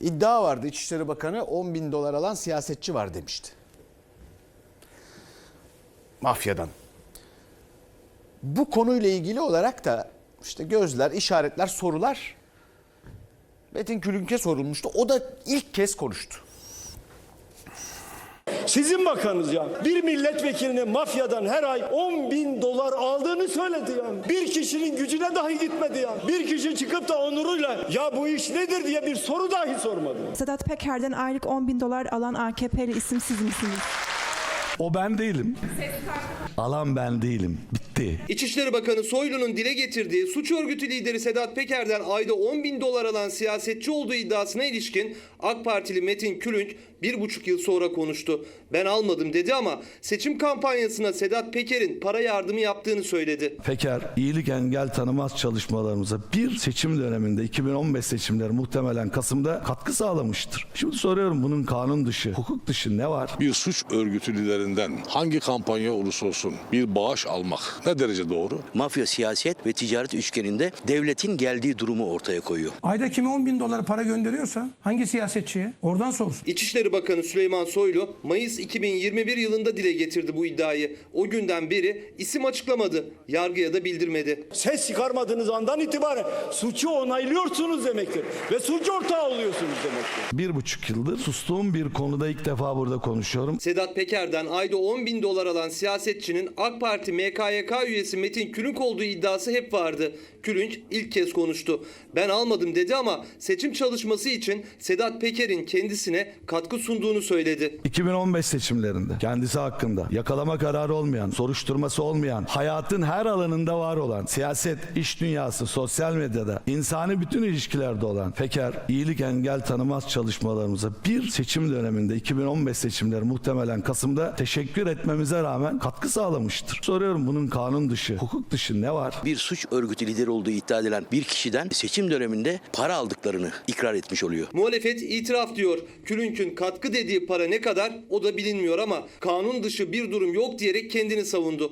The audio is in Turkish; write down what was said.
iddia vardı. İçişleri Bakanı 10 bin dolar alan siyasetçi var demişti. Mafyadan. Bu konuyla ilgili olarak da işte gözler, işaretler, sorular Metin Külünk'e sorulmuştu. O da ilk kez konuştu. Sizin bakanınız ya. Bir milletvekilinin mafyadan her ay 10 bin dolar aldığını söyledi ya. Bir kişinin gücüne dahi gitmedi ya. Bir kişi çıkıp da onuruyla ya bu iş nedir diye bir soru dahi sormadı. Sedat Peker'den aylık 10 bin dolar alan AKP'li isim siz misiniz? O ben değilim. Alan ben değilim. Bitti. İçişleri Bakanı Soylu'nun dile getirdiği suç örgütü lideri Sedat Peker'den ayda 10 bin dolar alan siyasetçi olduğu iddiasına ilişkin AK Partili Metin Külünç bir buçuk yıl sonra konuştu. Ben almadım dedi ama seçim kampanyasına Sedat Peker'in para yardımı yaptığını söyledi. Peker iyilik engel tanımaz çalışmalarımıza bir seçim döneminde 2015 seçimleri muhtemelen Kasım'da katkı sağlamıştır. Şimdi soruyorum bunun kanun dışı, hukuk dışı ne var? bir suç örgütü liderinden hangi kampanya olursa olsun bir bağış almak ne derece doğru? mafya siyaset ve ticaret üçgeninde devletin geldiği durumu ortaya koyuyor. Ayda kime 10 bin dolar para gönderiyorsa hangi siyasetçiye oradan sorsun. İçişleri Bakanı Süleyman Soylu Mayıs 2021 yılında dile getirdi bu iddiayı. O günden beri isim açıklamadı, yargıya da bildirmedi. Ses çıkarmadığınız andan itibaren suçu onaylıyorsunuz demektir. Ve suç ortağı oluyorsunuz demektir. Bir buçuk yıldır sustuğum bir konuda ilk defa burada konuşuyorum. Sedat Peker'den ayda 10 bin dolar alan siyasetçinin AK Parti MKYK üyesi Metin Külünk olduğu iddiası hep vardı. Külünk ilk kez konuştu. Ben almadım dedi ama seçim çalışması için Sedat Peker'in kendisine katkı sunduğunu söyledi. 2015 seçimlerinde kendisi hakkında yakalama kararı olmayan, soruşturması olmayan, hayatın her alanında var olan, siyaset, iş dünyası, sosyal medyada, insani bütün ilişkilerde olan Peker, iyilik engel tanımaz çalışmalarımıza bir seçim döneminde 2015 seçimleri muhtemelen Kasım'da teşekkür etmemize rağmen katkı sağlamıştır. Soruyorum bunun kanun dışı, hukuk dışı ne var? Bir suç örgütü lideri olduğu iddia edilen bir kişiden seçim döneminde para aldıklarını ikrar etmiş oluyor. Muhalefet itiraf diyor. Külünk'ün katkı dediği para ne kadar o da bilinmiyor ama kanun dışı bir durum yok diyerek kendini savundu.